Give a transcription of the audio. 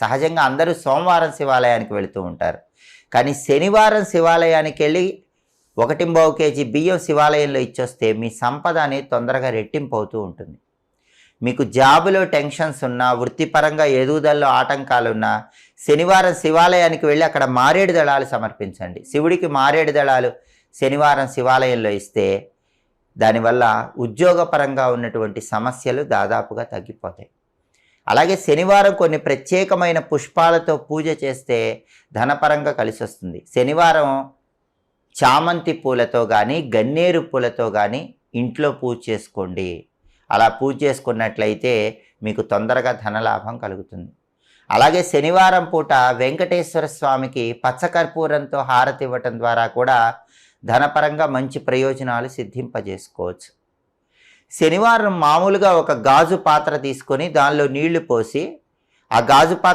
సహజంగా అందరూ సోమవారం శివాలయానికి వెళుతూ ఉంటారు. కానీ శనివారం శివాలయానికి వెళ్ళి ఒకటింబావు కేజీ బియ్యం శివాలయంలో ఇచ్చొస్తే మీ సంపద అనేది తొందరగా రెట్టింపు అవుతూ ఉంటుంది. మీకు జాబులో టెన్షన్స్ ఉన్నా వృత్తిపరంగా ఎదుగుదలలో ఆటంకాలున్నా శనివారం శివాలయానికి వెళ్ళి అక్కడ మారేడు దళాలు సమర్పించండి. శివుడికి మారేడు దళాలు శనివారం శివాలయంలో ఇస్తే దానివల్ల ఉద్యోగపరంగా ఉన్నటువంటి సమస్యలు దాదాపుగా తగ్గిపోతాయి. అలాగే శనివారం కొన్ని ప్రత్యేకమైన పుష్పాలతో పూజ చేస్తే ధనపరంగా కలిసి వస్తుంది శనివారం చామంతి పూలతో కానీ గన్నేరు పూలతో కానీ ఇంట్లో పూజ చేసుకోండి. అలా పూజ చేసుకున్నట్లయితే మీకు తొందరగా ధనలాభం కలుగుతుంది. అలాగే శనివారం పూట వెంకటేశ్వర స్వామికి పచ్చకర్పూరంతో హారతి ఇవ్వటం ద్వారా కూడా ధనపరంగా మంచి ప్రయోజనాలు సిద్ధింపజేసుకోవచ్చు. శనివారం మామూలుగా ఒక గాజు పాత్ర తీసుకొని దానిలో నీళ్ళు పోసి ఆ గాజు పాత్ర